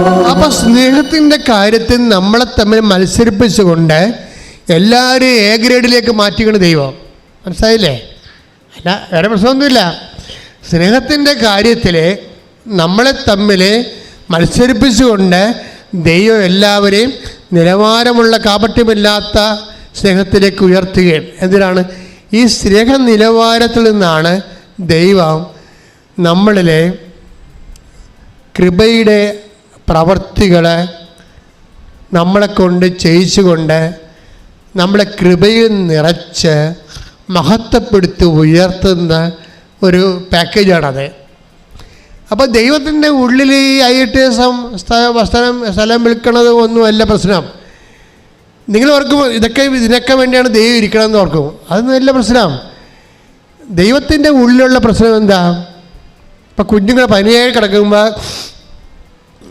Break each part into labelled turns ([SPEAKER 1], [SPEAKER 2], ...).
[SPEAKER 1] അപ്പൊ സ്നേഹത്തിന്റെ കാര്യത്തിൽ നമ്മളെ തമ്മിൽ മത്സരിപ്പിച്ചുകൊണ്ട് എല്ലാവരും എ ഗ്രേഡിലേക്ക് മാറ്റിക്കണ ദൈവം. മനസ്സിലായില്ലേ? അല്ല വേറെ പ്രശ്നമൊന്നുമില്ല. സ്നേഹത്തിന്റെ കാര്യത്തിൽ നമ്മളെ തമ്മിൽ മത്സരിപ്പിച്ചുകൊണ്ട് ദൈവം എല്ലാവരെയും നിലവാരമുള്ള കാപട്യമില്ലാത്ത സ്നേഹത്തിലേക്ക് ഉയർത്തുകയും. എന്തിനാണ്? ഈ സ്നേഹ നിലവാരത്തിൽ നിന്നാണ് ദൈവം നമ്മളിലെ കൃപയുടെ പ്രവർത്തികളെ നമ്മളെ കൊണ്ട് ചെയ്യിച്ചുകൊണ്ട് നമ്മളെ കൃപയിൽ നിറച്ച് മഹത്വപ്പെടുത്തി ഉയർത്തുന്ന ഒരു പാക്കേജാണത്. അപ്പോൾ ദൈവത്തിന്റെ ഉള്ളിൽ ഈ ഐ ടി സ്ഥലം സ്ഥലം വിൽക്കണത് ഒന്നുമല്ല പ്രശ്നം. നിങ്ങൾ ഓർക്കും ഇതൊക്കെ ഇതിനൊക്കെ വേണ്ടിയാണ് ദൈവം ഇരിക്കണമെന്ന് ഓർക്കും. അതൊന്നുമല്ല പ്രശ്നം. ദൈവത്തിന്റെ ഉള്ളിലുള്ള പ്രശ്നം എന്താ? ഇപ്പം കുഞ്ഞുങ്ങൾ പനിയായി കിടക്കുമ്പോൾ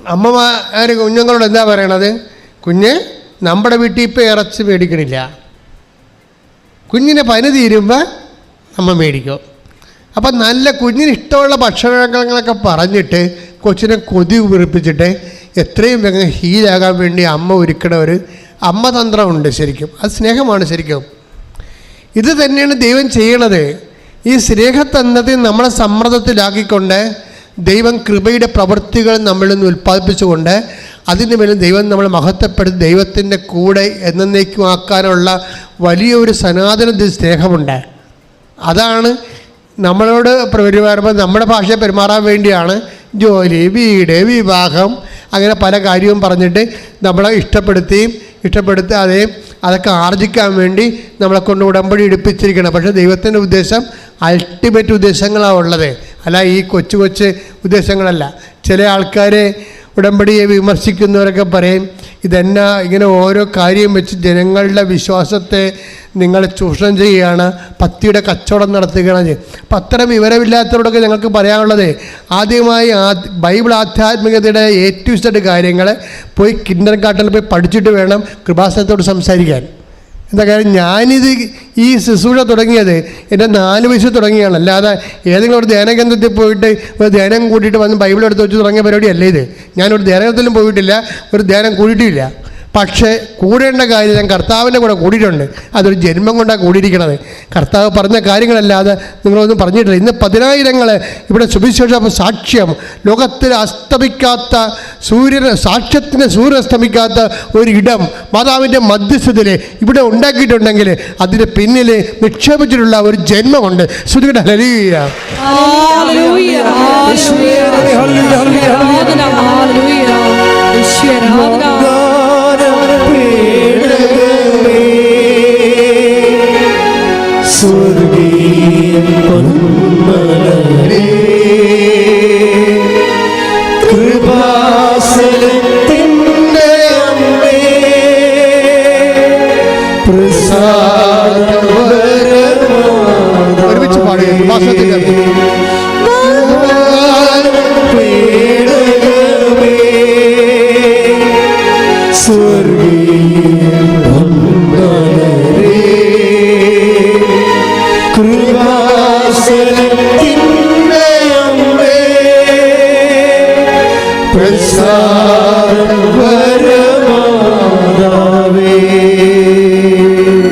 [SPEAKER 1] അമ്മമാർ കുഞ്ഞുങ്ങളോട് എന്താ പറയണത്? കുഞ്ഞ് നമ്മുടെ വീട്ടിൽ ഇപ്പം ഇറച്ചി മേടിക്കണില്ല. കുഞ്ഞിനെ പനി തീരുമ്പോൾ നമ്മൾ മേടിക്കും. അപ്പം നല്ല കുഞ്ഞിന് ഇഷ്ടമുള്ള ഭക്ഷണങ്ങളൊക്കെ പറഞ്ഞിട്ട് കൊച്ചിനെ കൊതി ഉറപ്പിച്ചിട്ട് എത്രയും വേഗം ഹീലാകാൻ വേണ്ടി അമ്മ ഒരുക്കണ ഒരു അമ്മതന്ത്രമുണ്ട് ശരിക്കും. അത് സ്നേഹമാണ് ശരിക്കും. ഇത് തന്നെയാണ് ദൈവം ചെയ്യണത്. ഈ സ്നേഹത്തന്നത്തെ നമ്മളെ സമ്മർദ്ദത്തിലാക്കിക്കൊണ്ട് ദൈവം കൃപയുടെ പ്രവൃത്തികൾ നമ്മളിൽ നിന്ന് ഉൽപ്പാദിപ്പിച്ചുകൊണ്ട് അതിന് മേലും ദൈവം നമ്മളെ മഹത്വപ്പെടുത്തി ദൈവത്തിന്റെ കൂടെ എന്നേക്കുമാക്കാനുള്ള വലിയൊരു സനാതന സ്നേഹമുണ്ട്. അതാണ് നമ്മളോട് പെരുമാറുമ്പോൾ നമ്മുടെ ഭാഷയെ പെരുമാറാൻ വേണ്ടിയാണ് ജോലി വീട് വിവാഹം അങ്ങനെ പല കാര്യവും പറഞ്ഞിട്ട് നമ്മളെ ഇഷ്ടപ്പെടുത്തുകയും അതേ അതൊക്കെ ആർജിക്കാൻ വേണ്ടി നമ്മളെ കൊണ്ട് ഉടമ്പടി എടുപ്പിച്ചിരിക്കണം പക്ഷേ ദൈവത്തിന്റെ ഉദ്ദേശം അൾട്ടിമേറ്റ് ഉദ്ദേശങ്ങളാണ് ഉള്ളത്. അല്ല ഈ കൊച്ചു കൊച്ചു ഉദ്ദേശങ്ങളല്ല. ചില ആൾക്കാരെ ഉടമ്പടിയെ വിമർശിക്കുന്നവരൊക്കെ പറയും ഇതെന്നാ ഇങ്ങനെ ഓരോ കാര്യം വെച്ച് ജനങ്ങളുടെ വിശ്വാസത്തെ നിങ്ങൾ ചൂഷണം ചെയ്യുകയാണ് പത്തിയുടെ കച്ചവടം നടത്തുകയാണ് ചെയ്യും അപ്പം അത്തരം വിവരമില്ലാത്തവരോടൊക്കെ ഞങ്ങൾക്ക് പറയാനുള്ളത് ആദ്യമായി ആ ബൈബിൾ ആധ്യാത്മികതയുടെ ഏറ്റവും കാര്യങ്ങൾ പോയി കിൻഡർ ഗാർട്ടനിൽ പോയി പഠിച്ചിട്ട് വേണം കൃപാസനത്തോട് സംസാരിക്കാൻ. എന്താ കാര്യം? ഞാനിത് ഈ ശുശ്രൂഷ തുടങ്ങിയത് എന്റെ നാല് വയസ്സ് തുടങ്ങിയാണ്. അല്ലാതെ ഏതെങ്കിലും ഒരു ധ്യാനകേന്ദ്രത്തിൽ പോയിട്ട് ഒരു ധ്യാനം കൂട്ടിയിട്ട് വന്ന് ബൈബിൾ എടുത്ത് വെച്ച് തുടങ്ങിയ പരിപാടിയല്ല ഇത്? ഞാനൊരു ധ്യാനത്തിലും പോയിട്ടില്ല ഒരു ധ്യാനം കൂടിയിട്ടില്ല പക്ഷേ കൂടേണ്ട കാര്യം ഞാൻ കർത്താവിന്റെ കൂടെ കൂടിയിട്ടുണ്ട്. അതൊരു ജന്മം കൊണ്ടാണ് കൂടിയിരിക്കണത്. കർത്താവ് പറഞ്ഞ കാര്യങ്ങളല്ലാതെ നിങ്ങളൊന്നും പറഞ്ഞിട്ടില്ല. ഇന്ന് പതിനായിരങ്ങൾ ഇവിടെ സുവിശേഷ സാക്ഷ്യം. ലോകത്തിൽ അസ്തമിക്കാത്ത സൂര്യൻ സാക്ഷ്യത്തിന് സൂര്യൻ അസ്തമിക്കാത്ത ഇടം മാതാവിന്റെ മധ്യസ്ഥതയിൽ ഇവിടെ ഉണ്ടാക്കിയിട്ടുണ്ടെങ്കിൽ അതിന് പിന്നിൽ നിക്ഷേപിച്ചിട്ടുള്ള ഒരു ജന്മമുണ്ട്. ശ്രുതിയുടെ ഹലിയ
[SPEAKER 2] സ്വർഗീയ പൊന്മലരേ കൃപാസനത്തിന്റെ അമ്മേ പ്രസാദപരമാതാവേ,
[SPEAKER 1] ഒരുമിച്ച് പാടി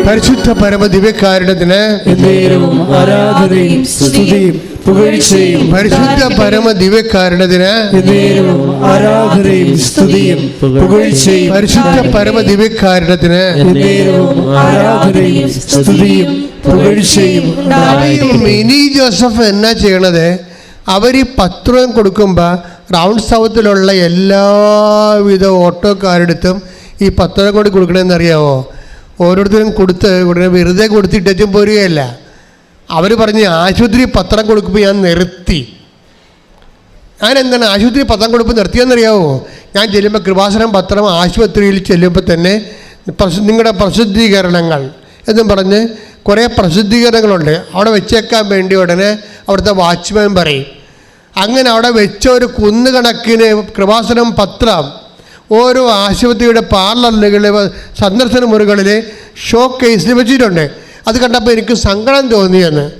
[SPEAKER 1] പരിശുദ്ധ പരമ
[SPEAKER 2] എന്നേരവും ആരാധനയും സ്തുതിയും. പുകഴ്ചയും
[SPEAKER 1] പരിശുദ്ധ പരമ ദിവ്യകാരുണ്യത്തിന്
[SPEAKER 2] എന്നേരവും ആരാധനയും സ്തുതിയും പുകഴ്ചയും
[SPEAKER 1] പരിശുദ്ധ പരമ ദിവ്യകാരുണ്യത്തിന്
[SPEAKER 2] എന്നേരവും ആരാധനയും സ്തുതിയും പുകഴ്ചയും
[SPEAKER 1] മിനി ജോസഫ് എന്നാ ചെയ്യണത്? അവർ ഈ പത്രം കൊടുക്കുമ്പോൾ റൗണ്ട് സൗത്തിലുള്ള എല്ലാവിധ ഓട്ടോക്കാരടുത്തും ഈ പത്രം കൂടി കൊടുക്കണമെന്നറിയാവോ ഓരോരുത്തരും കൊടുത്ത് ഉടനെ വെറുതെ കൊടുത്തിട്ടും പോരുകയല്ല. അവർ പറഞ്ഞ് ആശുപത്രി പത്രം കൊടുക്കുമ്പോൾ ഞാൻ നിർത്തി. ഞാൻ എന്താണ് ആശുപത്രി പത്രം കൊടുക്കുമ്പോൾ നിർത്തിയെന്നറിയാവോ? ഞാൻ ചെല്ലുമ്പോൾ കൃപാസനം പത്രം ആശുപത്രിയിൽ ചെല്ലുമ്പോൾ തന്നെ നിങ്ങളുടെ പ്രസിദ്ധീകരണങ്ങൾ എന്നും പറഞ്ഞ് കുറേ പ്രസിദ്ധീകരണങ്ങളുണ്ട്. അവിടെ വെച്ചേക്കാൻ വേണ്ടി ഉടനെ അവിടുത്തെ വാച്ച്മാൻ പറയും. അങ്ങനെ അവിടെ വെച്ച ഒരു കുന്നുകണക്കിന് കൃപാസനം പത്രം ഓരോ ആശുപത്രിയുടെ പാർലറുകളിൽ സന്ദർശന മുറികളിൽ ഷോ കേസിൽ വെച്ചിട്ടുണ്ട്. അത് കണ്ടപ്പോൾ എനിക്ക് സങ്കടം തോന്നിയെന്ന്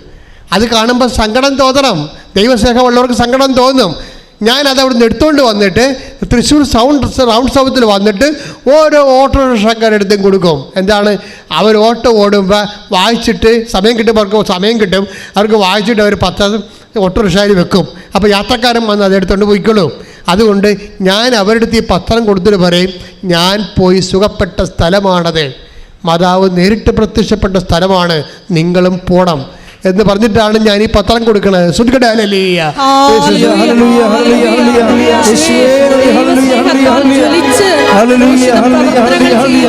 [SPEAKER 1] അത് കാണുമ്പോൾ സങ്കടം തോന്നണം. ദൈവസ്നേഹമുള്ളവർക്ക് സങ്കടം തോന്നും. ഞാൻ അത് നിന്ന് എടുത്തുകൊണ്ട് വന്നിട്ട് തൃശ്ശൂർ സൗണ്ട് റൗണ്ട് സൗത്തിൽ വന്നിട്ട് ഓരോ ഓട്ടോറിക്ഷക്കാരെടുത്തും കൊടുക്കും. എന്താണ്? അവർ ഓട്ടോ ഓടുമ്പോൾ വായിച്ചിട്ട് സമയം കിട്ടുമ്പോൾ അവർക്ക് സമയം കിട്ടും. അവർക്ക് വായിച്ചിട്ട് അവർ പത്ത് ഓട്ടോറിക്ഷയിൽ വെക്കും. അപ്പോൾ യാത്രക്കാരൻ വന്ന് അതെടുത്തുകൊണ്ട് പോയിക്കോളും. അതുകൊണ്ട് ഞാൻ അവരുടെ ഈ പത്രം കൊടുത്തിട്ട് പറയും ഞാൻ പോയി സുഖപ്പെട്ട സ്ഥലമാണത്. മാതാവ് നേരിട്ട് പ്രത്യക്ഷപ്പെട്ട സ്ഥലമാണ് നിങ്ങളും പോണം എന്ന് പറഞ്ഞിട്ടാണ് ഞാൻ ഈ പത്രം കൊടുക്കണത്. ശ്രുതിക്കട്ടെ
[SPEAKER 2] hallelujah. Hallelujah,
[SPEAKER 3] hallelujah,
[SPEAKER 2] hallelujah,
[SPEAKER 3] hallelujah. Hallelujah,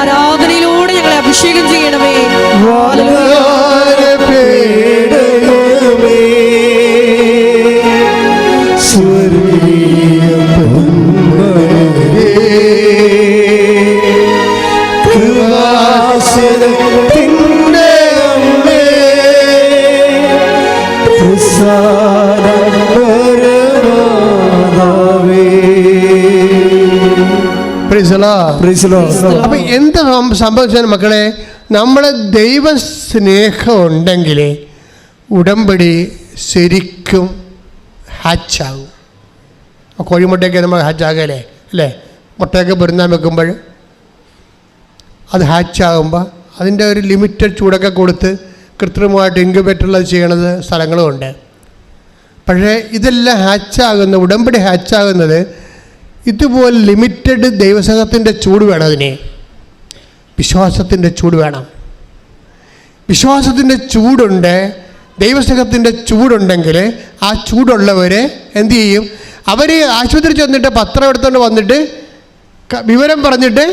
[SPEAKER 3] ആരാധനയിലൂടെ ഞങ്ങളെ അഭിഷേകം ചെയ്യണമേ.
[SPEAKER 2] അമ്മേ.
[SPEAKER 1] അപ്പം എന്ത് സംഭവിച്ചാലും മക്കളെ? നമ്മളെ ദൈവ സ്നേഹം ഉണ്ടെങ്കിൽ ഉടമ്പടി ശരിക്കും ഹാച്ചാകും കോഴിമുട്ടയൊക്കെ നമ്മൾ ഹാച്ചാകല്ലേ അല്ലേ? മുട്ടയൊക്കെ പൊരുന്നാൻ വെക്കുമ്പോൾ അത് ഹാച്ചാകുമ്പോൾ അതിന്റെ ഒരു ലിമിറ്റഡ് ചൂടൊക്കെ കൊടുത്ത് കൃത്രിമമായിട്ട് ഇൻക്യുബേറ്ററിൽ ചെയ്യണത് സ്ഥലങ്ങളുമുണ്ട് പക്ഷേ ഇതെല്ലാം ഹാച്ചാകുന്ന ഉടമ്പടി ഹാച്ചാകുന്നത് ഇതുപോലെ ലിമിറ്റഡ് ദൈവസംഘത്തിന്റെ ചൂട് വേണം അതിനെ. വിശ്വാസത്തിന്റെ ചൂട് വേണം. വിശ്വാസത്തിന്റെ ചൂടുണ്ട് ദൈവസ്നേഹത്തിന്റെ ചൂടുണ്ടെങ്കിൽ ആ ചൂടുള്ളവരെ എന്തു ചെയ്യും? അവർ ആശുപത്രി ചെന്നിട്ട് പത്രം എടുത്തുകൊണ്ട് വന്നിട്ട് വിവരം പറഞ്ഞിട്ട്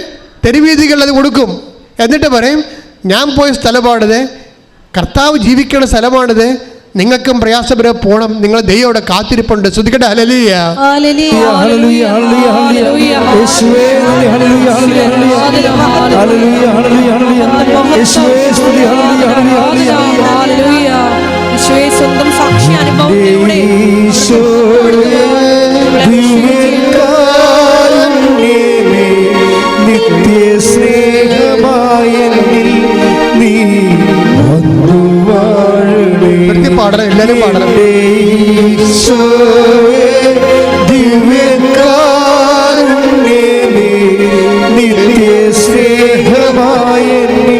[SPEAKER 1] തെരുവീതികളിൽ അത് കൊടുക്കും. എന്നിട്ട് പറയും ഞാൻ പോയ സ്ഥലമാണിത്. കർത്താവ് ജീവിക്കുന്ന സ്ഥലമാണിത്. നിങ്ങൾക്കും പ്രയാസപര പോണം. നിങ്ങൾ ദൈവം അവിടെ കാത്തിരിപ്പുണ്ട്. ശ്രദ്ധിക്കട്ടെ.
[SPEAKER 2] Hallelujah. Hallelujah, hallelujah, hallelujah,
[SPEAKER 1] hallelujah. പാടണം എല്ലാവരും പാടണം.
[SPEAKER 2] നിത്യസ്നേഹമായ നീ.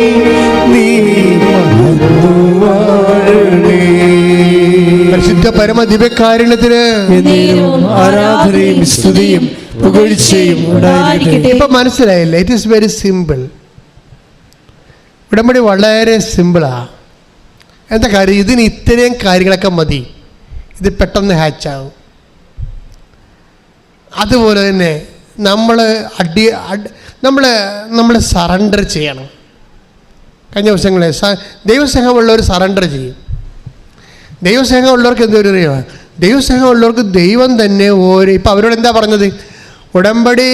[SPEAKER 1] പരിശുദ്ധ പരമ ദിവ്യകാരുണ്യത്തിന്
[SPEAKER 2] ആരാധനയും സ്തുതിയും പുകഴ്ചയും
[SPEAKER 1] ഇപ്പം മനസ്സിലായില്ലേ? ഇറ്റ് ഈസ് വെരി സിമ്പിൾ ഉടമ്പടി വളരെ സിമ്പിളാ എന്താ കാര്യം? ഇതിന് ഇത്രയും കാര്യങ്ങളൊക്കെ മതി. ഇത് പെട്ടെന്ന് ഹാച്ചാവും അതുപോലെ തന്നെ നമ്മൾ അടി നമ്മൾ നമ്മൾ സറണ്ടർ ചെയ്യണം. കഴിഞ്ഞ ദിവസങ്ങളെ സ ദൈവസ്നേഹമുള്ളവർ സറണ്ടർ ചെയ്യും. ദൈവസ്നേഹമുള്ളവർക്ക് എന്തൊരു അറിയാം? ദൈവസ്നേഹമുള്ളവർക്ക് ദൈവം തന്നെ ഓരോ ഇപ്പം അവരോട് എന്താ പറഞ്ഞത്? ഉടമ്പടി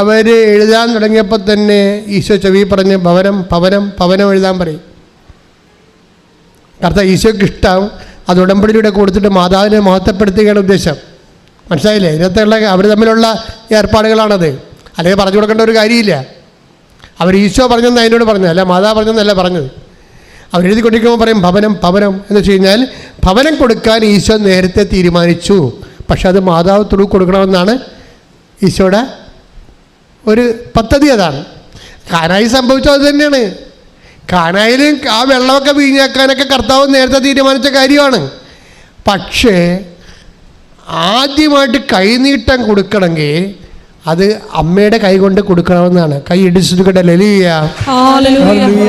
[SPEAKER 1] അവർ എഴുതാൻ തുടങ്ങിയപ്പോൾ തന്നെ ഈശോ ചെവി പറഞ്ഞ് ഭവനം പവനം പവനം എഴുതാൻ പറയും. കർത്ത ഈശോയ്ക്ക് ഇഷ്ടം അത് ഉടമ്പടിയിലൂടെ കൊടുത്തിട്ട് മാതാവിനെ മഹത്വപ്പെടുത്തുകയാണ് ഉദ്ദേശം. മനസ്സിലായില്ലേ? ഇതിനകത്തുള്ള അവർ തമ്മിലുള്ള ഏർപ്പാടുകളാണത്. അല്ലെങ്കിൽ പറഞ്ഞു കൊടുക്കേണ്ട ഒരു കാര്യമില്ല. അവർ ഈശോ പറഞ്ഞെന്ന് അതിനോട് പറഞ്ഞു അല്ല മാതാവ് പറഞ്ഞെന്നല്ല പറഞ്ഞത്. അവരെഴുതി കൊണ്ടിരിക്കുമ്പോൾ പറയും ഭവനം ഭവനം എന്ന് വെച്ച് കഴിഞ്ഞാൽ ഭവനം കൊടുക്കാൻ ഈശോ നേരത്തെ തീരുമാനിച്ചു. പക്ഷെ അത് മാതാവ് തുറു കൊടുക്കണമെന്നാണ് ഈശോയുടെ ഒരു പദ്ധതി അതാണ്. കാനായി സംഭവിച്ചത് അത് തന്നെയാണ്. കാനായിൽ ആ വെള്ളമൊക്കെ വീഞ്ഞാക്കാനൊക്കെ കർത്താവ് നേരത്തെ തീരുമാനിച്ച കാര്യമാണ്. പക്ഷേ ആദ്യമായിട്ട് കൈനീട്ടം കൊടുക്കണമെങ്കിൽ അത് അമ്മയുടെ കൈ കൊണ്ട് കൊടുക്കണമെന്നാണ്. കൈ ഇടിച്ചിട്ട് ലലിയ
[SPEAKER 3] ഹല്ലേലൂയ,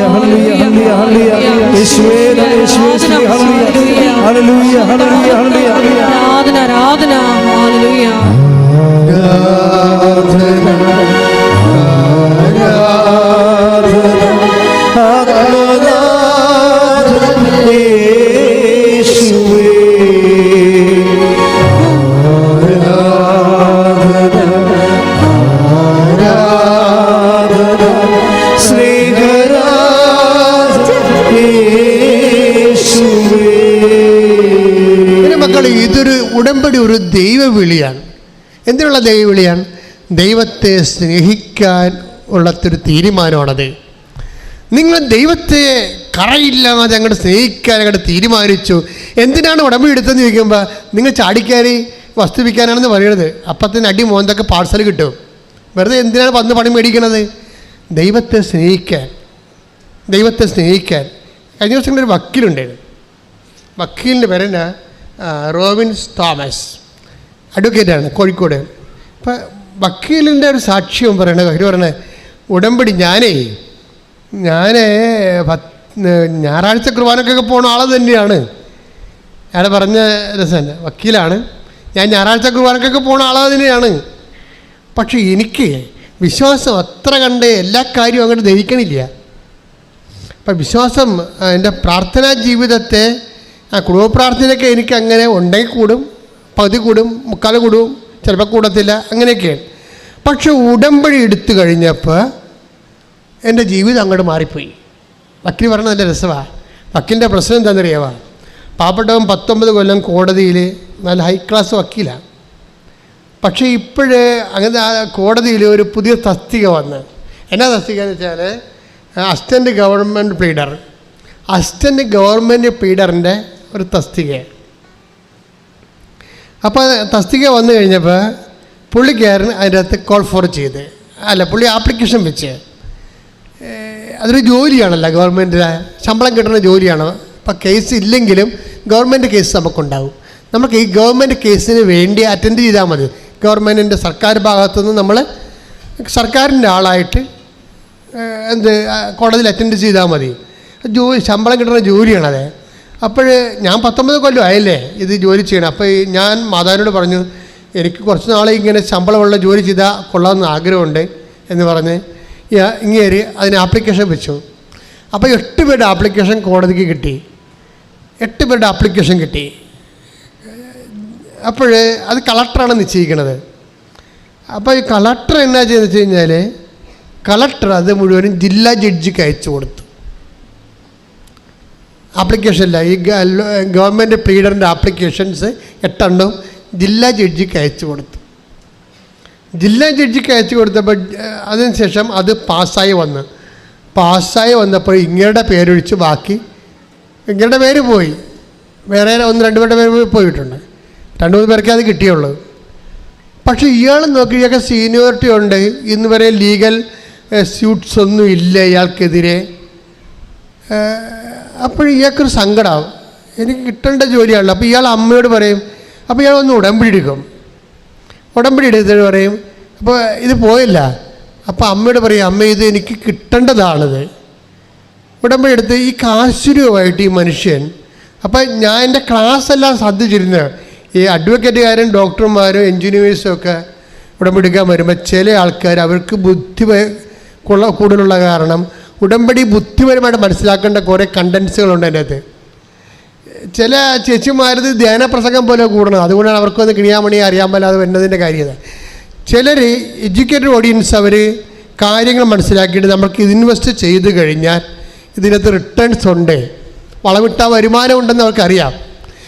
[SPEAKER 1] ഇതൊരു ഉടമ്പടി ഒരു ദൈവവിളിയാണ്. എന്തിനുള്ള ദൈവവിളിയാണ്? ദൈവത്തെ സ്നേഹിക്കാൻ ഉള്ളത്തൊരു തീരുമാനമാണത്. നിങ്ങൾ ദൈവത്തെ കറയില്ലാതെ അങ്ങോട്ട് സ്നേഹിക്കാൻ അങ്ങോട്ട് തീരുമാനിച്ചു. എന്തിനാണ് ഉടമ്പടി എടുത്തതെന്ന് ചോദിക്കുമ്പോൾ നിങ്ങൾ ചാടിക്കയറി വസ്തു വിൽക്കാനാണെന്ന് പറയണത് അപ്പത്തിന് അടി മോന്തൊക്കെ പാഴ്സൽ കിട്ടും. വെറുതെ എന്തിനാണ് വന്ന് പണി മേടിക്കണത്? ദൈവത്തെ സ്നേഹിക്കാൻ. ദൈവത്തെ സ്നേഹിക്കാൻ. കഴിഞ്ഞ ദിവസം ഒരു വക്കീലുണ്ടായിരുന്നു. വക്കീലിന്റെ പേരെന്നാ റോബിൻസ് തോമസ്. അഡ്വക്കേറ്റാണ് കോഴിക്കോട്. അപ്പം വക്കീലിന്റെ ഒരു സാക്ഷ്യം പറയണത് അവർ പറയണത് ഉടമ്പടി ഞാനേ ഞാൻ ഞായറാഴ്ച കുർബാനക്കൊക്കെ പോണ ആൾ തന്നെയാണ്. അയാൾ പറഞ്ഞ രസം വക്കീലാണ്. ഞാൻ ഞായറാഴ്ച കുർബാനക്കൊക്കെ പോണ ആൾ തന്നെയാണ്. പക്ഷെ എനിക്ക് വിശ്വാസം അത്ര കണ്ട് എല്ലാ കാര്യവും അങ്ങോട്ട് ദഹിക്കണില്ല. അപ്പം വിശ്വാസം എന്റെ പ്രാർത്ഥനാ ജീവിതത്തെ ആ കുടുംബ പ്രാർത്ഥനയൊക്കെ എനിക്ക് അങ്ങനെ ഉണ്ടെങ്കിൽ കൂടും പകുതി കൂടും മുക്കാൽ കൂടും ചിലപ്പോൾ കൂടത്തില്ല അങ്ങനെയൊക്കെയാണ്. പക്ഷെ ഉടമ്പടി എടുത്തു കഴിഞ്ഞപ്പോൾ എന്റെ ജീവിതം അങ്ങോട്ട് മാറിപ്പോയി. വക്കീൽ പറഞ്ഞത് നല്ല രസമാണ് വക്കീലിന്റെ പ്രശ്നം എന്താണെന്നറിയാവാ? പാവപ്പെട്ടവൻ പത്തൊമ്പത് കൊല്ലം കോടതിയിൽ നല്ല ഹൈ ക്ലാസ് വക്കീലാണ് പക്ഷേ ഇപ്പോഴേ അങ്ങനെ കോടതിയിൽ ഒരു പുതിയ തസ്തിക വന്ന്. എന്നാ തസ്തിക എന്ന് വെച്ചാൽ assistant government pleader assistant government പ്ലീഡറിന്റെ ഒരു തസ്തിക. അപ്പോൾ തസ്തിക വന്നു കഴിഞ്ഞപ്പോൾ പുള്ളിക്കാരൻ അതിന്റെ അകത്ത് കോൾ ഫോർ ചെയ്ത്. അല്ല പുള്ളി ആപ്ലിക്കേഷൻ വെച്ച്. അതൊരു ജോലിയാണല്ലോ ഗവൺമെന്റിന് ശമ്പളം കിട്ടുന്ന ജോലിയാണ്? അപ്പം കേസ് ഇല്ലെങ്കിലും ഗവൺമെന്റ് കേസ് നമുക്കുണ്ടാവും. നമുക്ക് ഈ ഗവൺമെന്റ് കേസിന് വേണ്ടി അറ്റൻഡ് ചെയ്താൽ മതി. ഗവൺമെന്റിന്റെ സർക്കാർ ഭാഗത്തുനിന്ന് നമ്മൾ സർക്കാരിന്റെ ആളായിട്ട് എന്ത് കോടതിയിൽ അറ്റൻഡ് ചെയ്താൽ മതി. ജോലി ശമ്പളം കിട്ടുന്ന ജോലിയാണത് അപ്പോൾ ഞാൻ പത്തൊമ്പത് കൊല്ലം ആയല്ലേ ഇത് ജോലി ചെയ്യണം. അപ്പോൾ ഞാൻ മാതാവിനോട് പറഞ്ഞു എനിക്ക് കുറച്ച് നാളെ ഇങ്ങനെ ശമ്പളമുള്ള ജോലി ചെയ്താൽ കൊള്ളാമെന്ന് ആഗ്രഹമുണ്ട് എന്ന് പറഞ്ഞ് ഇങ്ങേര് അതിന് ആപ്ലിക്കേഷൻ വെച്ചു. അപ്പോൾ എട്ട് പേരുടെ ആപ്ലിക്കേഷൻ കോടതിക്ക് കിട്ടി. എട്ട് പേരുടെ ആപ്ലിക്കേഷൻ കിട്ടി. അപ്പോൾ അത് കളക്ടറാണ് നിശ്ചയിക്കുന്നത് അപ്പോൾ ഈ കളക്ടർ എന്നാ ചെയ്തെന്ന് വെച്ച് കഴിഞ്ഞാൽ കളക്ടർ അത് മുഴുവനും ജില്ലാ ജഡ്ജിക്ക് അയച്ചു കൊടുത്തു. ആപ്ലിക്കേഷനില്ല ഈ ഗവൺമെന്റ് പ്ലീഡറിന്റെ ആപ്ലിക്കേഷൻസ് എട്ടെണ്ണം ജില്ലാ ജഡ്ജിക്ക് അയച്ചു കൊടുത്തു. ജില്ലാ ജഡ്ജിക്ക് അയച്ചു കൊടുത്തപ്പോൾ അതിനുശേഷം അത് പാസ്സായി വന്ന്. പാസ്സായി വന്നപ്പോൾ ഇങ്ങയുടെ പേരൊഴിച്ച് ബാക്കി ഇങ്ങയുടെ പേര് പോയി. വേറെ ഒന്ന് രണ്ട് പേരുടെ പേര് പോയിട്ടുണ്ട്. രണ്ട് മൂന്ന് പേർക്കേ അത് കിട്ടിയുള്ളൂ. പക്ഷേ ഇയാൾ നോക്കി ഇയാൾക്ക് സീനിയോറിറ്റി ഉണ്ട്. ഇന്ന് വരെ ലീഗൽ സ്യൂട്ട്സ് ഒന്നും ഇല്ല ഇയാൾക്കെതിരെ. അപ്പോൾ ഇയാൾക്കൊരു സങ്കടമാവും എനിക്ക് കിട്ടേണ്ട ജോലിയാണല്ലോ. അപ്പോൾ ഇയാൾ അമ്മയോട് പറയും അപ്പോൾ ഇയാൾ ഒന്ന് ഉടമ്പടി എടുക്കും. ഉടമ്പടി എടുത്തിട്ട് പറയും അപ്പോൾ ഇത് പോയില്ല. അപ്പോൾ അമ്മയോട് പറയും അമ്മ ഇത് എനിക്ക് കിട്ടേണ്ടതാണിത്. ഉടമ്പടി എടുത്ത് ഈ കാശുരുവായിട്ട് ഈ മനുഷ്യൻ അപ്പം ഞാൻ എന്റെ ക്ലാസ് എല്ലാം ശ്രദ്ധിച്ചിരുന്നത് ഈ അഡ്വക്കേറ്റുകാരും ഡോക്ടർമാരും എൻജിനീയേഴ്സും ഒക്കെ ഉടമ്പടി എടുക്കാൻ വരുമ്പോൾ ചില ആൾക്കാർ അവർക്ക് ബുദ്ധി കൂടുതലുള്ള കാരണം ഉടമ്പടി ബുദ്ധിപരമായിട്ട് മനസ്സിലാക്കേണ്ട കുറേ കണ്ടൻസുകളുണ്ട് അതിന്റെ അകത്ത് ചില ചേച്ചിമാരത് ധ്യാന പ്രസംഗം പോലെ കൂടണം. അതുകൊണ്ടാണ് അവർക്കൊന്ന് കിണിയാമണി അറിയാൻ മേലാതെ വരുന്നതിന്റെ കാര്യത. ചിലർ എഡ്യൂക്കേറ്റഡ് ഓഡിയൻസ് അവർ കാര്യങ്ങൾ മനസ്സിലാക്കിയിട്ട് നമുക്ക് ഇൻവെസ്റ്റ് ചെയ്ത് കഴിഞ്ഞാൽ ഇതിനകത്ത് റിട്ടേൺസ് ഉണ്ട്. വളമിട്ട വരുമാനം ഉണ്ടെന്ന് അവർക്കറിയാം.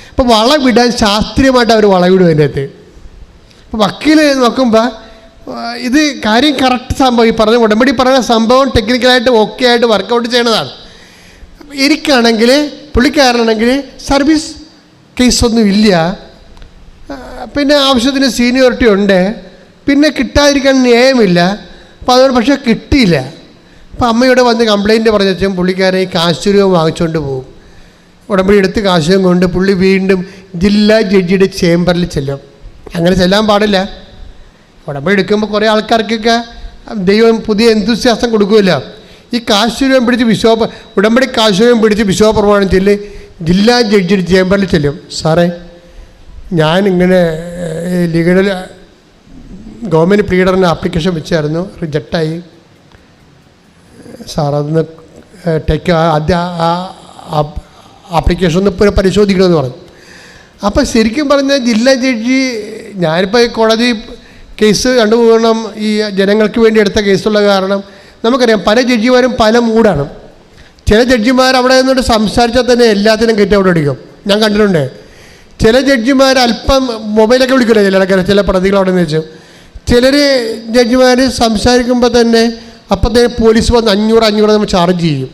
[SPEAKER 1] അപ്പോൾ വളമിടാൻ ശാസ്ത്രീയമായിട്ട് അവർ വളമിടും അതിന്റെ അകത്ത് അപ്പോൾ വക്കീൽ നോക്കുമ്പോൾ ഇത് കാര്യം കറക്റ്റ് സംഭവം. ഈ പറഞ്ഞ ഉടമ്പടി പറയുന്ന സംഭവം ടെക്നിക്കലായിട്ട് ഓക്കെ ആയിട്ട് വർക്കൗട്ട് ചെയ്യണതാണ്. എനിക്കാണെങ്കിൽ പുള്ളിക്കാരനാണെങ്കിൽ സർവീസ് കേസൊന്നും ഇല്ല. പിന്നെ ആവശ്യത്തിന് സീനിയോറിറ്റി ഉണ്ട്. പിന്നെ കിട്ടാതിരിക്കാൻ ന്യായമില്ല. അപ്പോൾ അതുകൊണ്ട് പക്ഷേ കിട്ടിയില്ല. അപ്പോൾ അമ്മയോട് വന്ന് കംപ്ലൈന്റ് പറഞ്ഞു വെച്ചാൽ പുള്ളിക്കാരൻ ഈ കാശ് വാങ്ങിച്ചുകൊണ്ട് പോകും ഉടമ്പടി എടുത്ത് കാശും കൊണ്ട് പുള്ളി വീണ്ടും ജില്ലാ ജഡ്ജിയുടെ ചേംബറിൽ ചെല്ലും. അങ്ങനെ ചെല്ലാൻ പാടില്ല. ഉടമ്പടി എടുക്കുമ്പോൾ കുറേ ആൾക്കാർക്കൊക്കെ ദൈവം പുതിയ എന്തുസ്യാസം കൊടുക്കുമല്ലോ. ഈ കാശ് രൂപം പിടിച്ച് വിശ്വാപ ഉടമ്പടി കാശ് രൂപം പിടിച്ച് വിശ്വാപ്രമാണം ചെല്ല് ജില്ലാ ജഡ്ജിയുടെ ചേംബറിൽ ചെല്ലും. സാറേ ഞാൻ ഇങ്ങനെ ലീഗൽ ഗവൺമെന്റ് പ്ലീഡറിന് ആപ്ലിക്കേഷൻ വെച്ചായിരുന്നു. റിജക്റ്റായി. സാർ അതൊന്ന് ടേക്ക് ആദ്യ ആപ്ലിക്കേഷൻ ഒന്ന് പരിശോധിക്കണമെന്ന് പറഞ്ഞു. അപ്പോൾ ശരിക്കും പറഞ്ഞാൽ ജില്ലാ ജഡ്ജി ഞാനിപ്പോൾ കോടതി കേസ് രണ്ടു മൂന്നെണ്ണം ഈ ജനങ്ങൾക്ക് വേണ്ടി എടുത്ത കേസുള്ള കാരണം നമുക്കറിയാം പല ജഡ്ജിമാരും പല മൂടാണ് ചില ജഡ്ജിമാർ അവിടെ നിന്നോട് സംസാരിച്ചാൽ തന്നെ എല്ലാത്തിനും കയറ്റി അവിടെ അടിക്കും. ഞാൻ കണ്ടിട്ടുണ്ട്. ചില ജഡ്ജിമാർ അല്പം മൊബൈലൊക്കെ വിളിക്കില്ല ചില ആൾക്കാർ ചില പ്രതികൾ അവിടെ നിന്ന് വെച്ച്. ചിലർ ജഡ്ജിമാർ സംസാരിക്കുമ്പോൾ തന്നെ അപ്പം തന്നെ പോലീസ് വന്ന് അഞ്ഞൂറ് അഞ്ഞൂറ് നമ്മൾ ചാർജ് ചെയ്യും.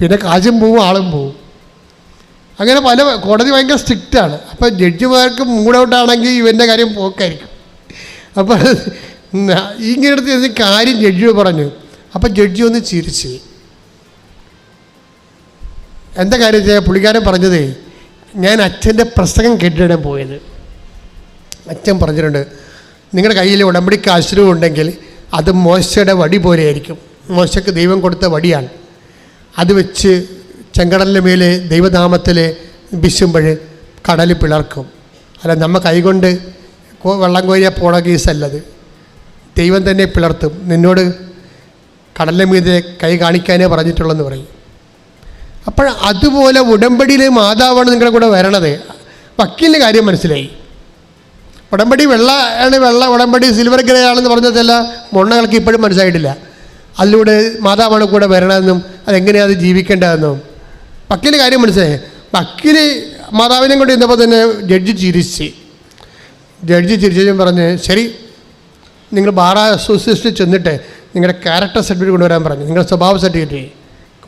[SPEAKER 1] പിന്നെ കാശും പോവും ആളും പോവും. അങ്ങനെ പല കോടതി ഭയങ്കര സ്ട്രിക്റ്റാണ് അപ്പോൾ ജഡ്ജിമാർക്ക് മൂഡ് ഔട്ടാണെങ്കിൽ ഇവന്റെ കാര്യം പോക്കായിരിക്കും. അപ്പോൾ ഇങ്ങനെ ഒരു കാര്യം ജഡ്ജി പറഞ്ഞു. അപ്പോൾ ജഡ്ജി ഒന്ന് ചിരിച്ച്. എന്താ കാര്യം വെച്ചാൽ പുള്ളിക്കാരൻ പറഞ്ഞതേ ഞാൻ അച്ഛന്റെ പ്രസംഗം കേട്ടിട്ടാണ് പോയത്. അച്ഛൻ പറഞ്ഞിട്ടുണ്ട് നിങ്ങളുടെ കയ്യിൽ ഉടമ്പടിക്ക് ആശ്രയം ഉണ്ടെങ്കിൽ അത് മോശയുടെ വടി പോലെയായിരിക്കും. മോശയ്ക്ക് ദൈവം കൊടുത്ത വടിയാണ്. അത് വെച്ച് ചെങ്കടലിന്റെ മേലെ ദൈവനാമത്തിൽ വിശുമ്പോൾ കടൽ പിളർക്കും. അല്ല നമ്മ കൈകൊണ്ട് വെള്ളം കോരിയ പോണ കേസല്ലത്. ദൈവം തന്നെ പിളർത്തും. നിന്നോട് കടലിന്റെ മീതെ കൈ കാണിക്കാനേ പറഞ്ഞിട്ടുള്ളെന്ന് പറയും. അപ്പോൾ അതുപോലെ ഉടമ്പടിയിലെ മാതാവാണ് നിങ്ങളുടെ കൂടെ വരണത്. വക്കീലിന്റെ കാര്യം മനസ്സിലായി. ഉടമ്പടി വെള്ള ആണ് വെള്ള ഉടമ്പടി സിൽവർ ഗ്രേ ആണെന്ന് പറഞ്ഞതല്ല മൊണ്ണകൾക്ക് ഇപ്പോഴും മനസ്സിലായിട്ടില്ല. അതിലൂടെ മാതാവാണ് കൂടെ വരണമെന്നും അതെങ്ങനെയാണ് അത് ജീവിക്കേണ്ടതെന്നും. വക്കീലിന്റെ കാര്യം മനസ്സിലായി. വക്കീൽ മാതാവിനെ കൊണ്ട് ഇന്നപ്പോൾ തന്നെ ജഡ്ജി ചിരിച്ച്. ജഡ്ജി ചിരിച്ചും പറഞ്ഞ് ശരി നിങ്ങൾ ബാർ അസോസിയേഷനിൽ ചെന്നിട്ട് നിങ്ങളുടെ ക്യാരക്ടർ സർട്ടിഫിക്കറ്റ് കൊണ്ടുവരാൻ പറഞ്ഞു. നിങ്ങളുടെ സ്വഭാവ സർട്ടിഫിക്കറ്റ്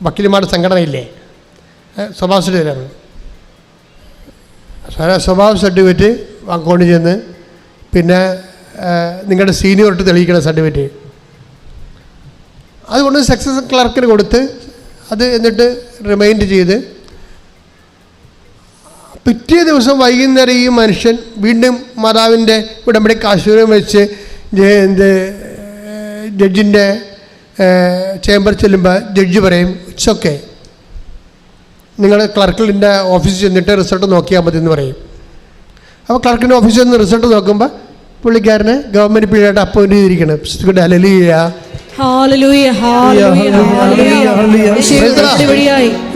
[SPEAKER 1] വക്കീലുമാരുടെ സംഘടനയില്ലേ? സ്വഭാവ സർട്ടിഫിക്കറ്റ് സാറേ സ്വഭാവ സർട്ടിഫിക്കറ്റ് അക്കൗണ്ട് ചെന്ന് പിന്നെ നിങ്ങളുടെ സീനിയോറിറ്റി തെളിയിക്കുന്ന സർട്ടിഫിക്കറ്റ് അതുകൊണ്ട് സക്സസ് ക്ലർക്കിന് കൊടുത്ത് അത് എന്നിട്ട് റിമൈൻഡ് ചെയ്ത് പിറ്റേ ദിവസം വൈകുന്നേരം ഈ മനുഷ്യൻ വീണ്ടും മാതാവിന്റെ ഉടമ്പടി കാശൂരം വെച്ച് ജഡ്ജിന്റെ ചേംബർ ചെല്ലുമ്പോൾ ജഡ്ജി പറയും ഇറ്റ്സ് ഓക്കെ നിങ്ങൾ ക്ലർക്കിന്റെ ഓഫീസിൽ ചെന്നിട്ട് റിസൾട്ട് നോക്കിയാൽ മതി എന്ന് പറയും. അപ്പോൾ ക്ലർക്കിന്റെ ഓഫീസിൽ നിന്ന് റിസൾട്ട് നോക്കുമ്പോൾ പുള്ളിക്കാരനെ ഗവൺമെന്റ് പിഴയായിട്ട് അപ്പോയിന്റ് ചെയ്തിരിക്കണം. അലലിയ
[SPEAKER 3] ഹാലലൂയ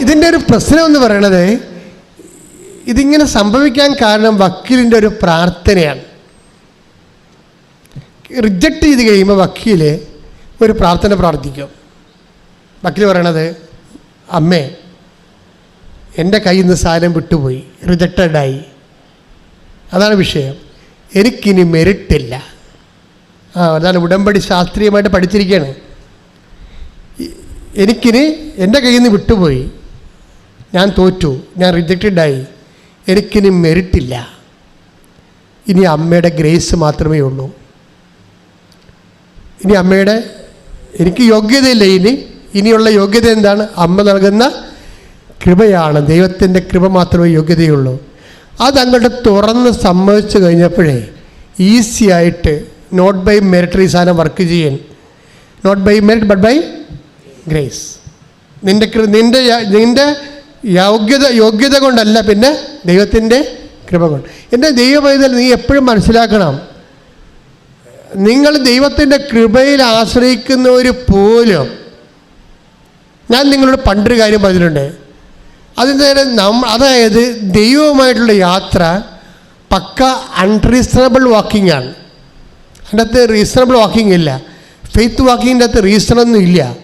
[SPEAKER 1] ഇതിന്റെ ഒരു പ്രശ്നം എന്ന് പറയണത് ഇതിങ്ങനെ സംഭവിക്കാൻ കാരണം വക്കീലിന്റെ ഒരു പ്രാർത്ഥനയാണ്. റിജക്റ്റ് ചെയ്ത് കഴിയുമ്പോൾ വക്കീൽ ഒരു പ്രാർത്ഥന പ്രാർത്ഥിക്കും. വക്കീൽ പറയണത് അമ്മേ എന്റെ കയ്യിൽ നിന്ന് സാധനം വിട്ടുപോയി റിജക്റ്റഡായി അതാണ് വിഷയം. എനിക്കിനി മെറിറ്റില്ല ആ അതാണ് ഉടമ്പടി ശാസ്ത്രീയമായിട്ട് പഠിച്ചിരിക്കുകയാണ് എനിക്കിനി എന്റെ കയ്യിൽ നിന്ന് വിട്ടുപോയി ഞാൻ തോറ്റു ഞാൻ റിജക്റ്റഡായി എനിക്കിനി മെറിറ്റില്ല ഇനി അമ്മയുടെ ഗ്രേസ് മാത്രമേ ഉള്ളൂ. ഇനി അമ്മയുടെ എനിക്ക് യോഗ്യതയില്ല ഇനി. ഇനിയുള്ള യോഗ്യത എന്താണ്? അമ്മ നൽകുന്ന കൃപയാണ്. ദൈവത്തിന്റെ കൃപ മാത്രമേ യോഗ്യതയുള്ളൂ. അതങ്ങോട്ട് തുറന്ന് സമ്മതിച്ചു കഴിഞ്ഞപ്പോഴേ ഈസി ആയിട്ട് നോട്ട് ബൈ മെറിറ്ററി സാധനം വർക്ക് ചെയ്യാൻ. Not by merit but by grace നിന്റെ നിന്റെ നിന്റെ യോഗ്യത യോഗ്യത കൊണ്ടല്ല പിന്നെ ദൈവത്തിന്റെ കൃപ കൊണ്ട്. എന്റെ ദൈവപൈതൽ നീ എപ്പോഴും മനസ്സിലാക്കണം. നിങ്ങൾ ദൈവത്തിന്റെ കൃപയിൽ ആശ്രയിക്കുന്നവർ പോലും ഞാൻ നിങ്ങളോട് പണ്ടൊരു കാര്യം പറഞ്ഞിട്ടുണ്ട്. അതിന്റെ നമ്മ അതായത് ദൈവവുമായിട്ടുള്ള യാത്ര പക്ക അൺറീസണബിൾ വാക്കിംഗ് ആണ്. അതിന്റെ അകത്ത് റീസണബിൾ വാക്കിംഗ് ഇല്ല. ഫെയ്ത്ത് വാക്കിങ്ങിന്റെ അകത്ത് റീസണൊന്നും ഇല്ല.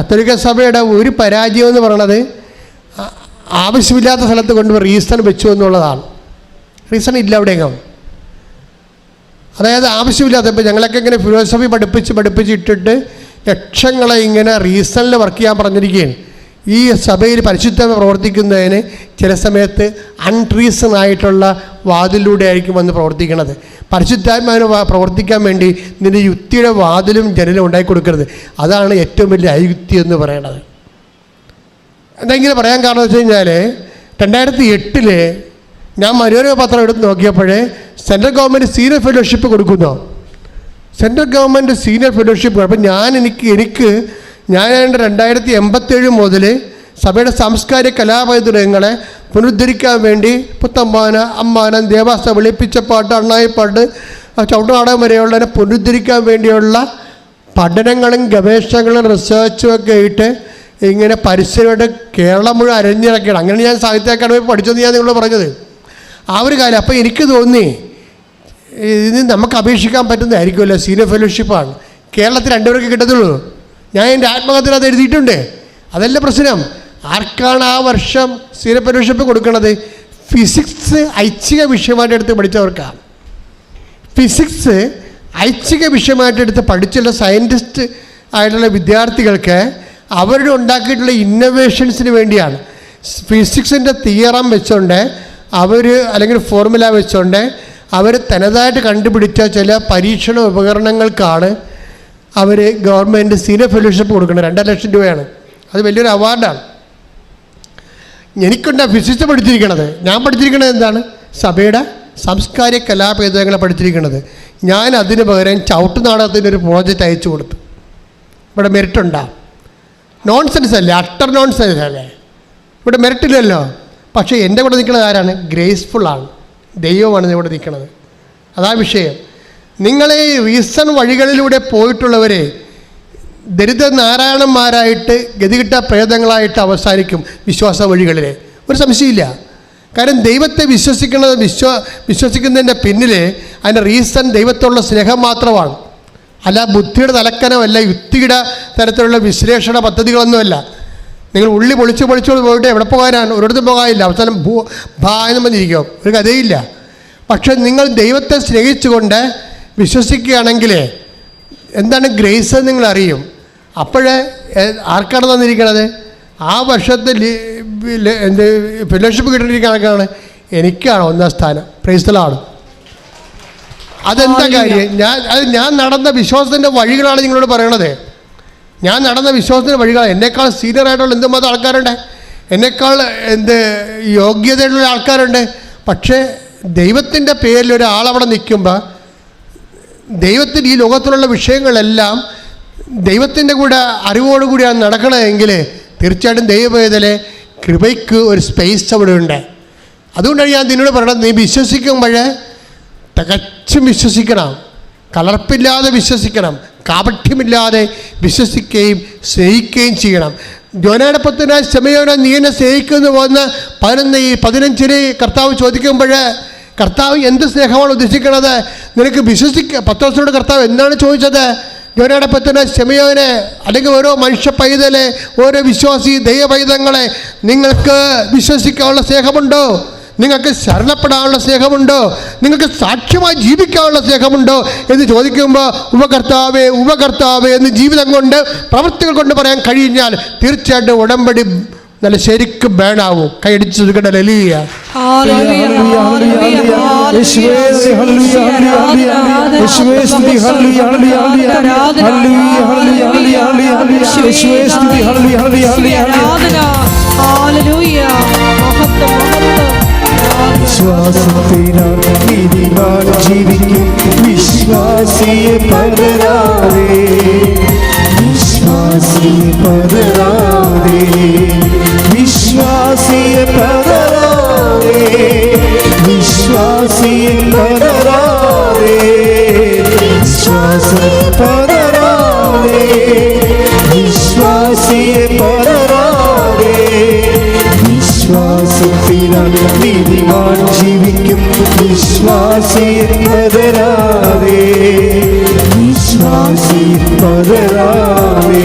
[SPEAKER 1] കത്തോലിക്ക സഭയുടെ ഒരു പരാജയം എന്ന് പറയണത് ആവശ്യമില്ലാത്ത സ്ഥലത്ത് കൊണ്ടുപോയി റീസൺ വെച്ചു എന്നുള്ളതാണ്. റീസൺ ഇല്ല അവിടെയെങ്കിലും അതായത് ആവശ്യമില്ലാത്ത ഇപ്പോൾ ഞങ്ങളൊക്കെ ഇങ്ങനെ ഫിലോസഫി പഠിപ്പിച്ച് പഠിപ്പിച്ചിട്ടിട്ട് ലക്ഷങ്ങളെ ഇങ്ങനെ റീസണിൽ വർക്ക് ചെയ്യാൻ പറഞ്ഞിരിക്കുകയാണ്. ഈ സഭയിൽ പരിശുദ്ധം പ്രവർത്തിക്കുന്നതിന് ചില സമയത്ത് അൺറീസൺ ആയിട്ടുള്ള വാതിലൂടെ ആയിരിക്കും വന്ന് പ്രവർത്തിക്കുന്നത് പരിശുദ്ധാത്മാവിന് പ്രവർത്തിക്കാൻ വേണ്ടി നിന്റെ യുക്തിയുടെ വാതിലും ജനലും ഉണ്ടാക്കി കൊടുക്കരുത്. അതാണ് ഏറ്റവും വലിയ അയുക്തി എന്ന് പറയുന്നത് എന്തെങ്കിലും പറയാൻ കാരണം വെച്ച് കഴിഞ്ഞാൽ രണ്ടായിരത്തി എട്ടിൽ ഞാൻ മനോരമ പത്രം എടുത്ത് നോക്കിയപ്പോൾ സെൻട്രൽ ഗവൺമെന്റ് സീനിയർ ഫെലോഷിപ്പ് കൊടുക്കുന്നു. സെൻട്രൽ ഗവൺമെന്റ് സീനിയർ ഫെലോഷിപ്പ് അപ്പം ഞാൻ എനിക്ക് എനിക്ക് ഞാൻ രണ്ടായിരത്തി എൺപത്തേഴ് മുതൽ സഭയുടെ സാംസ്കാരിക കലാപൈതൃകങ്ങളെ പുനരുദ്ധരിക്കാൻ വേണ്ടി പുത്തമ്പാന അമ്മാനം ദേവാസ വെളിപ്പിച്ചപ്പാട്ട് അണ്ണായിപ്പാട്ട് ചവിട്ടുനാടകം വരെയുള്ളതിനെ പുനരുദ്ധരിക്കാൻ വേണ്ടിയുള്ള പഠനങ്ങളും ഗവേഷണങ്ങളും റിസർച്ചും ഒക്കെ ആയിട്ട് ഇങ്ങനെ പരിസരമായിട്ട് കേരളം മുഴുവൻ അരഞ്ഞിറക്കണം അങ്ങനെ ഞാൻ സാഹിത്യ അക്കാദമി പഠിച്ചെന്ന് ഞാൻ നിങ്ങൾ പറഞ്ഞത്. ആ ഒരു കാര്യം. അപ്പോൾ എനിക്ക് തോന്നി ഇത് നമുക്ക് അപേക്ഷിക്കാൻ പറ്റുന്നതായിരിക്കുമല്ലോ. സീനിയർ ഫെലോഷിപ്പാണ് കേരളത്തിൽ രണ്ടുപേർക്ക് കിട്ടത്തുള്ളൂ. ഞാൻ എന്റെ ആത്മകഥയിൽ അത് എഴുതിയിട്ടുണ്ട്. അതല്ല പ്രശ്നം. ആർക്കാണ് ആ വർഷം സീനിയർ ഫെലോഷിപ്പ് കൊടുക്കുന്നത് ഫിസിക്സ് ഐച്ഛിക വിഷയമായിട്ട് എടുത്ത് പഠിച്ചവർക്കാണ് ഫിസിക്സ് ഐച്ഛിക വിഷയമായിട്ട് എടുത്ത് പഠിച്ചുള്ള സയന്റിസ്റ്റ് ആയിട്ടുള്ള വിദ്യാർത്ഥികൾക്ക് അവരുടെ ഉണ്ടാക്കിയിട്ടുള്ള ഇന്നോവേഷൻസിന് വേണ്ടിയാണ്. ഫിസിക്സിന്റെ തിയറം വെച്ചുകൊണ്ട് അവർ അല്ലെങ്കിൽ ഫോർമുല വെച്ചുകൊണ്ട് അവർ തനതായിട്ട് കണ്ടുപിടിച്ച ചില പരീക്ഷണ ഉപകരണങ്ങൾക്കാണ് അവർ ഗവൺമെന്റ് സീനിയർ ഫെലോഷിപ്പ് കൊടുക്കുന്നത്. രണ്ടര ലക്ഷം രൂപയാണ്. അത് വലിയൊരു അവാർഡാണ്. എനിക്കുണ്ട് ഫിസിക്സ് പഠിച്ചിരിക്കണത്. ഞാൻ പഠിച്ചിരിക്കണത് എന്താണ്? സഭയുടെ സാംസ്കാരിക കലാപേദങ്ങളെ പഠിച്ചിരിക്കുന്നത് ഞാൻ അതിന് പകരം ചവിട്ട് നാടകത്തിനൊരു പ്രോജക്റ്റ് അയച്ചു കൊടുത്തു. ഇവിടെ മെറിറ്റ് ഉണ്ടാ? നോൺസെൻസ് അല്ലേ? അട്ടർ നോൺസെൻസ് അല്ലേ? ഇവിടെ മെറിറ്റില്ലല്ലോ പക്ഷേ എന്റെ കൂടെ നിൽക്കുന്നത് ആരാണ്? ഗ്രേസ്ഫുള്ളാണ് ദൈവമാണ് ഇവിടെ നിൽക്കുന്നത്. അതാ വിഷയം. നിങ്ങളെ റീസൺ വഴികളിലൂടെ പോയിട്ടുള്ളവരെ ദരിദ്ര നാരായണന്മാരായിട്ട് ഗതികിട്ട പ്രേതങ്ങളായിട്ട് അവസാനിക്കും വിശ്വാസ വഴികളിൽ ഒരു സംശയമില്ല. കാരണം ദൈവത്തെ വിശ്വസിക്കുന്നത് വിശ്വ വിശ്വസിക്കുന്നതിന്റെ പിന്നിൽ അതിന്റെ റീസൺ ദൈവത്തോടുള്ള സ്നേഹം മാത്രമാണ്. അല്ല ബുദ്ധിയുടെ തലക്കനമല്ല യുക്തിയുടെ തരത്തിലുള്ള വിശ്ലേഷണ പദ്ധതികളൊന്നുമല്ല. നിങ്ങൾ ഉള്ളി പൊളിച്ച് പൊളിച്ചോട് പോയിട്ട് എവിടെ പോകാനാണ്? ഒരിടത്തും പോകാനില്ല. അവസാനം ഭൂ ഭാ എന്ന് പറഞ്ഞിരിക്കും. ഒരു കഥയില്ല. പക്ഷെ നിങ്ങൾ ദൈവത്തെ സ്നേഹിച്ചുകൊണ്ട് വിശ്വസിക്കുകയാണെങ്കിൽ എന്താണ് ഗ്രേസ് എന്ന് നിങ്ങൾ അറിയും? അപ്പോഴേ ആർക്കാണ് തന്നിരിക്കണത്? ആ വർഷത്തെ എന്ത് ഫെലോഷിപ്പ് കിട്ടിയിരിക്കുന്ന ആൾക്കാണ് എനിക്കാണ് ഒന്നാം സ്ഥാനം. പ്രൈസ്തലാണ് അതെന്താ കാര്യം? ഞാൻ അത് ഞാൻ നടന്ന വിശ്വാസത്തിന്റെ വഴികളാണ് നിങ്ങളോട് പറയണത്. ഞാൻ നടന്ന വിശ്വാസത്തിന് വഴികൾ എന്നേക്കാൾ സീനിയർ ആയിട്ടുള്ള എന്തുമാത്രം ആൾക്കാരുണ്ട്? എന്നേക്കാൾ എന്ത് യോഗ്യതയുള്ള ആൾക്കാരുണ്ട്? പക്ഷേ ദൈവത്തിന്റെ പേരിൽ ഒരാളവിടെ നിൽക്കുമ്പോൾ ദൈവത്തിന് ഈ ലോകത്തിലുള്ള വിഷയങ്ങളെല്ലാം ദൈവത്തിന്റെ കൂടെ അറിവോടുകൂടിയാണ് നടക്കണമെങ്കിൽ തീർച്ചയായിട്ടും ദൈവവേദലെ കൃപയ്ക്ക് ഒരു സ്പേസ് അവിടെ ഉണ്ട്. അതുകൊണ്ടാണ് ഞാൻ നിന്നോട് പറയുന്നത് നീ വിശ്വസിക്കുമ്പോഴേ തികച്ചും വിശ്വസിക്കണം. കലർപ്പില്ലാതെ വിശ്വസിക്കണം കാപഠ്യമില്ലാതെ വിശ്വസിക്കുകയും സ്നേഹിക്കുകയും ചെയ്യണം. ജോനാടപ്പത്തിന് ശമയോനെ നീ എന്നെ സ്നേഹിക്കുന്നു പോകുന്ന പതിനൊന്ന് ഈ പതിനഞ്ചിന് കർത്താവ് ചോദിക്കുമ്പോൾ കർത്താവ് എന്ത് സ്നേഹമാണ് ഉദ്ദേശിക്കുന്നത്? നിനക്ക് വിശ്വസിക്ക പത്തോസനോട് കർത്താവ് എന്താണ് ചോദിച്ചത്? ജോനാടപ്പത്തിന് ശമയോനെ അല്ലെങ്കിൽ ഓരോ മനുഷ്യ പൈതലെ ഓരോ വിശ്വാസി ദൈവപൈതങ്ങളെ നിങ്ങൾക്ക് വിശ്വസിക്കാനുള്ള സ്നേഹമുണ്ടോ? നിങ്ങൾക്ക് ശരണപ്പെടാനുള്ള സ്നേഹമുണ്ടോ? നിങ്ങൾക്ക് സാക്ഷ്യമായി ജീവിക്കാനുള്ള സ്നേഹമുണ്ടോ? എന്ന് ചോദിക്കുമ്പോൾ ഉപകർത്താവേ ഉപകർത്താവേ എന്ന് ജീവിതം കൊണ്ട് പ്രവൃത്തികൾ കൊണ്ട് പറയാൻ കഴിഞ്ഞാൽ തീർച്ചയായിട്ടും ഉടമ്പടി നല്ല ശരിക്കും ബേണാവും കൈയടിച്ച് ചുരുക്കട്ടെ ലലിയ
[SPEAKER 3] ഹല്ലേലൂയ.
[SPEAKER 2] വിശ്വാസത്തിനാൽ നീതിമാൻ ജീവിക്കും വിശ്വാസിയെ പതരാതെ വിശ്വാസിയെ പതരാതെ വിശ്വാസിയെ പതരാതെ വിശ്വാസിയെ പതരാതെ വിശ്വാസം പതരാതെ വിശ്വാസിയെ പതരാതെ വിശ്വാസത്തിനാൽ നീതിമാൻ ജീവിക്കും. വിശ്വാസി പതരാവേ വിശ്വാസി പതരാവേ